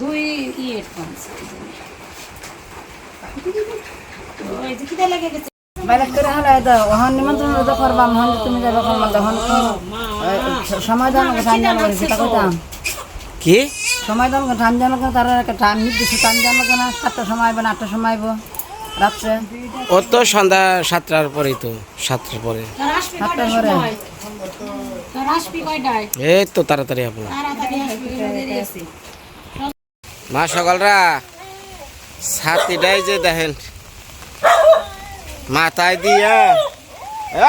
দুই সময় দাম টাইম জানো সেটা কইতাম কি? সময় দাম টাইম জানো তার একটা টাইম নির্দিষ্ট টাইম জানো না সাতটার সময় আইব না আটটার সময় আইব। রাত্রে? ও তো সন্ধ্যা সাতটার পরেই তো সাতটার পরে। সাতটার পরে? এই তো তাড়াতাড়ি আপনার মা সকালরা ছাতিটাই যে দেখেন। মাথায় দিয়া।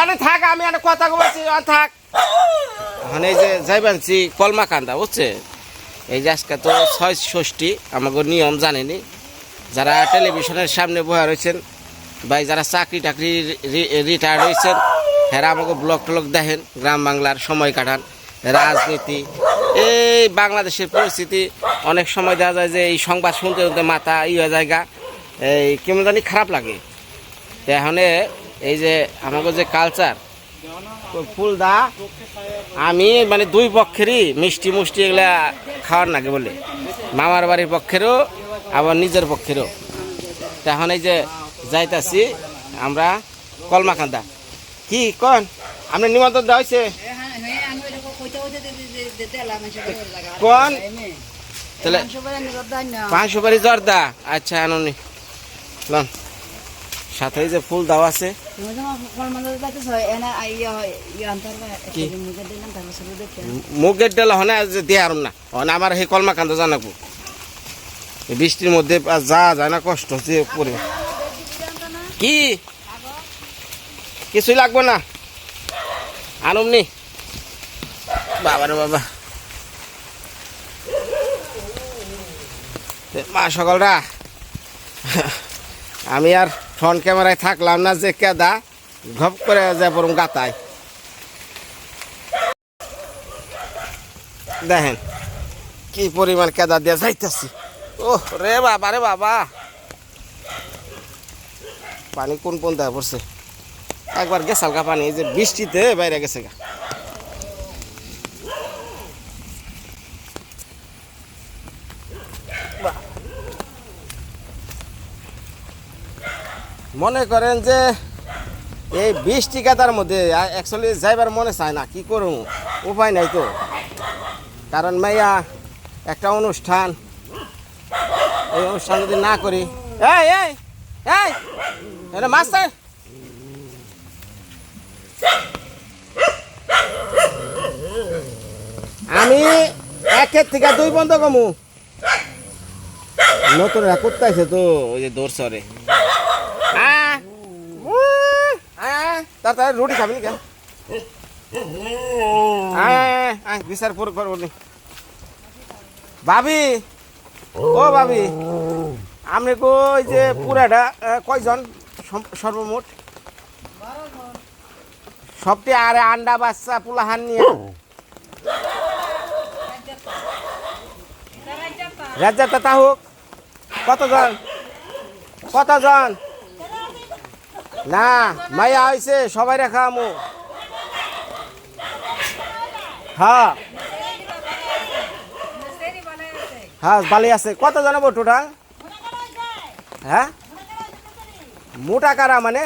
আরে থাক আমি একটা কথা বলছি থাক। এখন এই যে যাইবানছি কলমা কান্দা বুঝছে এই যে আজকে তো ছয় ষষ্ঠী আমাকে নিয়ম জানেনি। যারা টেলিভিশনের সামনে বসে রয়েছেন বা যারা চাকরি টাকরি রিটায়ার্ড হয়েছেন, হেরা আমাকে ব্লক টলগ দেখেন, গ্রাম বাংলার সময় কাটান, রাজনীতি, এই বাংলাদেশের পরিস্থিতি, অনেক সময় দেখা যায় যে এই সংবাদ শুনতে শুনতে মাথা ই হয়ে জায়গা এই কেমন জানি খারাপ লাগে। এখন এই যে আমাকে যে কালচার ফুল দা আমি মানে দুই পক্ষেরই মিষ্টি মুষ্টি এগুলা খাওয়ার নাগে বলে। মামার বাড়ির পক্ষেরও, আবার নিজের পক্ষেরও। তখন এই যে যাইতাছি আমরা কলমাকান্দা কি কন? আপনি নিমন্ত্রণ দেওয়া হয়েছে? কোন? তাহলে পাঁচ সুপারি জর্দা? আচ্ছা আননি। সাথে যে ফুল দাও আছে? মুগের ডাল হনে দিয়ে আর না হনে আমার সেই কলমা কান্দ জানাব বৃষ্টির মধ্যে যা যায় না কষ্ট হচ্ছে পরে কি কিছুই লাগবে না আনুমনি বাবারে বাবা এ মা সকলরা আমি আর ফ্রন্ট ক্যামেরায় থাকলাম না যে কেদা, ঘপ করে যায় বরং গাতায়। দেখেন, কি পরিমাণ কেদা দিয়ে যাইতেছি। ও রে বাবা রে বাবা। পানি কোন কোন দেওয়া পড়ছে? একবার গেছে হালকা পানি যে বৃষ্টিতে বাইরে গেছে গা। মনে করেন যে এই বিশ কাতার মধ্যে অ্যাকচুয়ালি যাইবার মনে চায় না, কি করুন উপায় নাই তো। কারণ মাইয়া, একটা অনুষ্ঠান, এই অনুষ্ঠান যদি না করি এটা মাস্টার আমি একের থেকে দুই বন্ধ কমু। নতুন করতে তো, ওই যে দৌড় সরে তাড়াতাড়ি রুটি খাবি কেন বিচার পুরো করব। ভাবি, ও ভাবি, আপনি কই যে পুরাটা কয়জন সর্বমোট? সবটি আরে আন্ডা বাচ্চা পুলাহান নিয়ে। রাজ্জারটা তা হোক, কতজন? কতজন? না মাইয়া হয়েছে সবাই রেখা আমু হ্যাঁ। হ্যাঁ ভালো আছে। কত জানাব টোটাল হ্যাঁ? মোটা কারা মানে?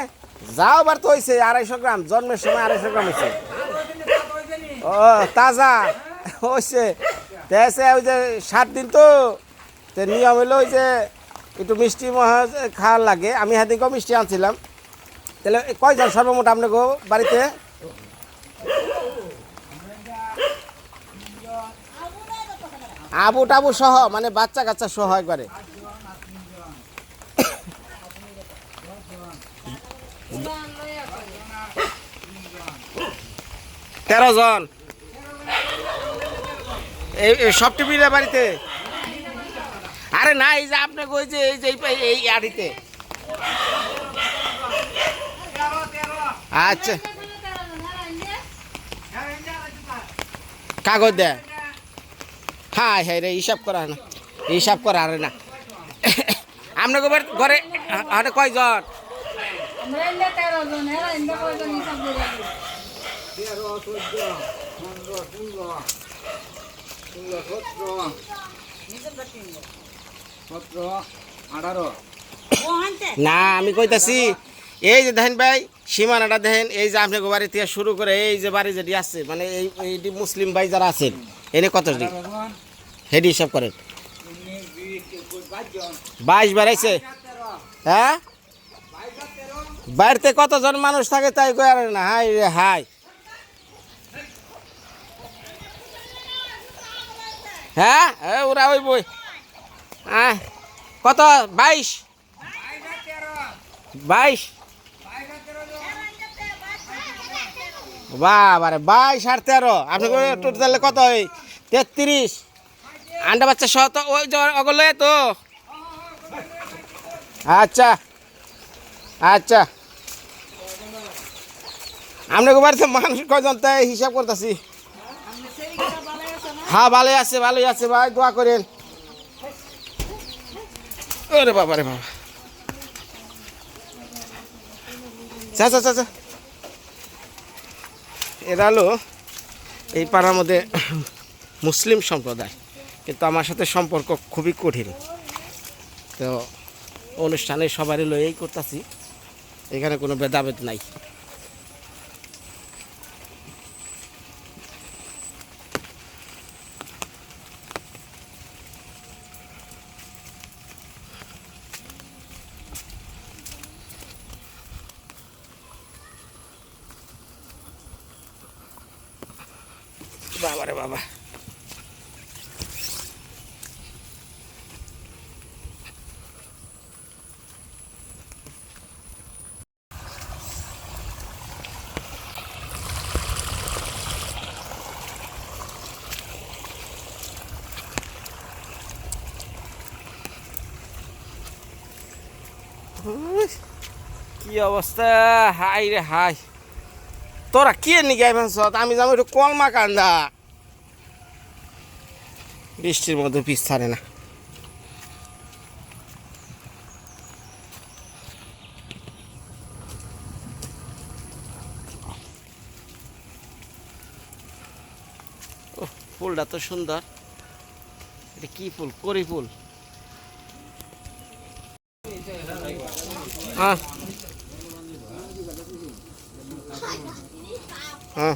যাও বার তো হয়েছে আড়াইশো গ্রাম। জন্মের সময় আড়াইশো গ্রাম হয়েছে ও, তাজা। হয়েছে তেসে ওই যে সাত দিন তো। নিয়ম হলো ওই যে একটু মিষ্টি মহা- খাওয়ার লাগে। আমি হাতিকেও মিষ্টি আনছিলাম। তাহলে কয়জন সর্বমোট আপনাকে বাড়িতে? আবু টাবু সহ মানে বাচ্চা কাচ্চা সহ একবারে। তেরো জন। সব টিভির বাড়িতে? আরে না, এই যে আপনাকে ওই যে, এই যে এই আড়িতে। আচ্ছা। কাগজ দে। হ্যাঁ হ্যাঁ রে হিসাব করা না হিসাব করা আরে না। আপনাকে ঘরে ঘরে আরে কয়জন? না আমি কইতাছি এই যে দেখেন ভাই সীমানাটা দেখেন, এই যে আপনাকে বাড়ি থেকে শুরু করে এই যে বাড়ি যেটি আছে মানে এই, এইটি মুসলিম ভাই যারা আছেন, এনে কত হেডি হিসাব করেন। বাইশ বাড়াইছে। হ্যাঁ? বাড়িতে কতজন মানুষ থাকে তাই আর না? হাই রে, হাই। হ্যাঁ? ওরা ওই বই। হ্যাঁ কত? বাইশ? বাইশ। বাবারে বাই আর তেরো। আপনি টোটালে কত হয়? তেত্রিশ। আন্ডা বাচ্চা সহ তো ওই যে অগলে তো। আচ্ছা আচ্ছা। আপনাকে বাড়িতে মানুষ কজন তাই হিসাব করতেছি? হ্যাঁ ভালোই আছে ভালোই আছে ভাই, দোয়া করেন। ওরে বাবা। রে বাবা চা চা চা। এরা হলো এই পাড়ার মধ্যে মুসলিম সম্প্রদায়। কিন্তু আমার সাথে সম্পর্ক খুবই কঠিন। তো অনুষ্ঠানে সবারই লয়েই করতেছি। এখানে কোনো ভেদাভেদ নাই। বাবা রে বাবা। কি অবস্থা? হাই রে হাই। তোরা কে নিয়ে ভাবছ আমি যাব একটু কলমা কান্দা। বৃষ্টির মধ্যে পিস ছাড়ে না। ফুলটা তো সুন্দর। এটা কি ফুল? করি ফুল। হ্যাঁ হ্যাঁ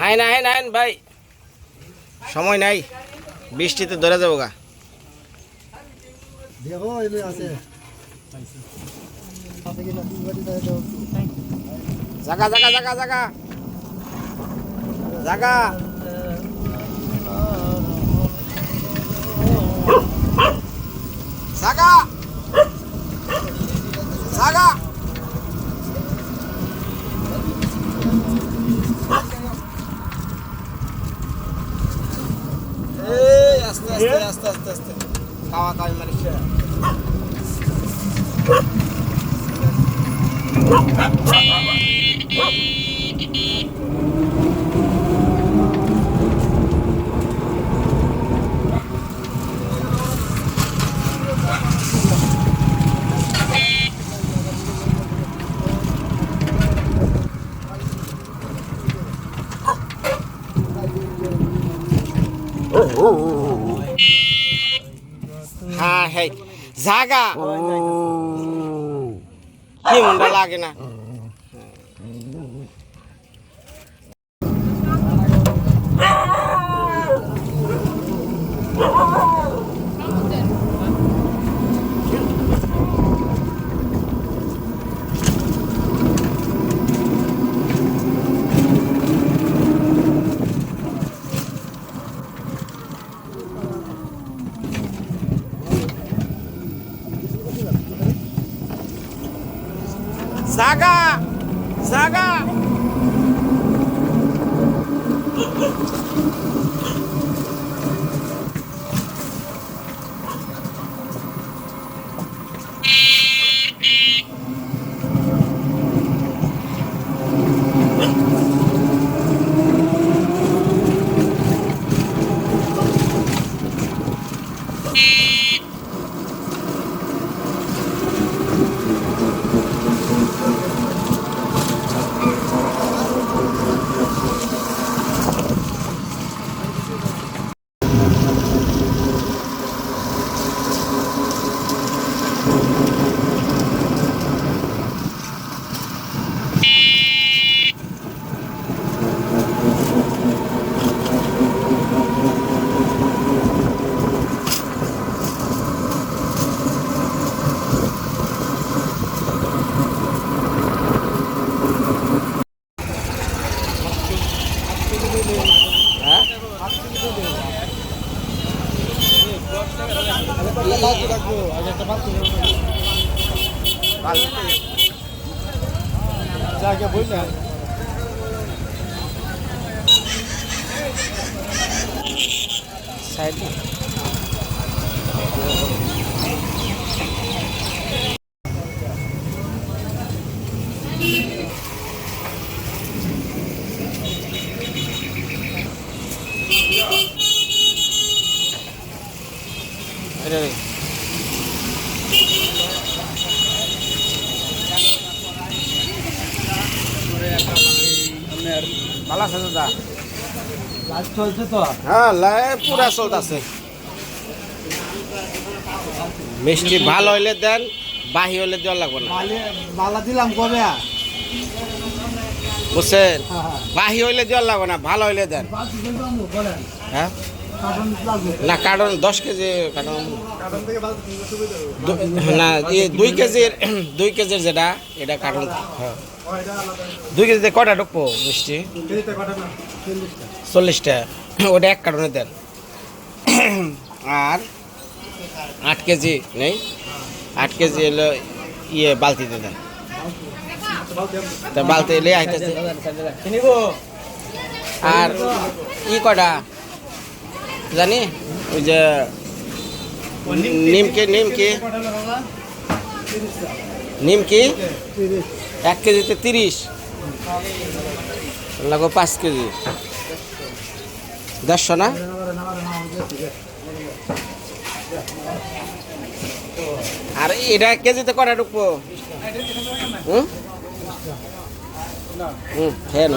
আইন আইন আইন ভাই। সময় নাই। বৃষ্টিতে ধরে যাব গা। জাগা জাগা জাগা জাগা। জাগা। জাগা। জাগা। খাওয়া খাওয়াই মানে হ্যাঁ ভাই জাগা কেমনটা লাগে না Oh জাগা জাগা জায়গা বললেন সাইড এটা আছে দাদা চলছে তো? হ্যাঁ পুরা চলতেছে। মিষ্টি ভালো হইলে দেন বাহি হইলে দেওয়া লাগবে না। মালে দিলাম কবে? বুঝছেন? হ্যাঁ হ্যাঁ। বাহি হইলে দেওয়া লাগবে না ভালো হইলে দেন। হ্যাঁ? না কার্টন দশ কেজি কার্টন না এই দুই কেজির দুই কেজির যেটা এটা কার্টন হ্যাঁ। দুই কেজিতে কটা ঢুকবো মিষ্টি? চল্লিশটা। ওটা এক কার্টনে দেন। আর আট কেজি নেই। আট কেজি হলো ইয়ে বালতিতে দেন। তা বালতি এলে আইতেছে। আর ই কটা? জানি? ওই যে নিমকি নিমকি। নিমকি? এক কেজিতে তিরিশ। লাগো পাঁচ কেজি। দেড়শো না? আর এটা এক কেজিতে কটা ঢুকবো? হুম? হুম, খেয়ে নো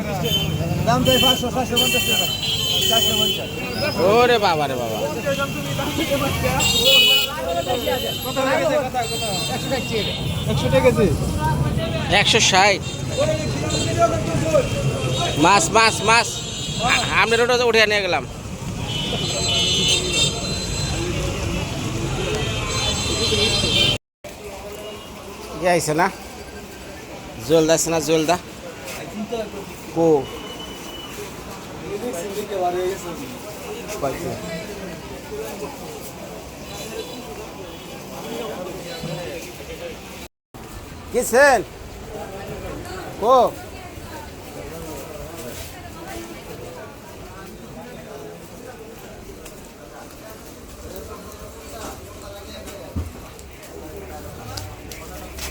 দাম দেয় পাঁচশো চারশো পঞ্চাশ টাকা। চারশো পঞ্চাশ। ওরে বাবা রে বাবা। একশো ষাট। মাছ মাছ মাছ। আমরা ওটা উঠে নিয়ে গেলাম। কি আইছে না? জল দাস না জল দা কো? কিসেন ও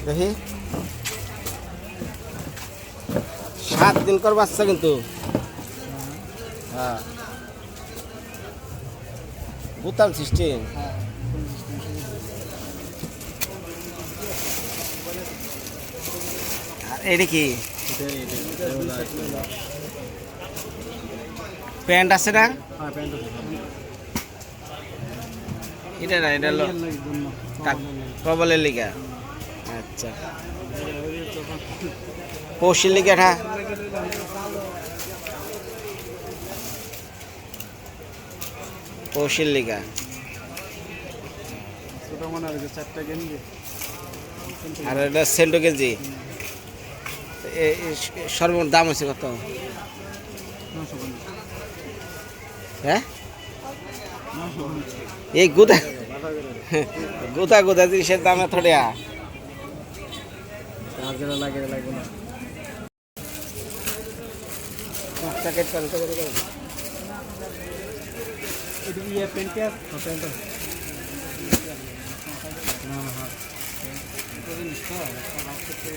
দেখি। সাত দিন কর বাচ্চা কিন্তু। হ্যাঁ। বুতাম সিস্টেম। কি? প্যান্ট আছে না? এটা না, এটা কবলের লিগা। আচ্ছা। পৌষির লিগে হ্যাঁ পৌষির লিগা। আর এটা সেন্টো কেজি। সর্বমোট দাম হচ্ছে কত? হ্যাঁ? এই গুদা গুদা গুদা জিনিসের দাম চার্জার লাগে লাগবে না। প্যাকেট করে তো করে করে। এটা ইয়ে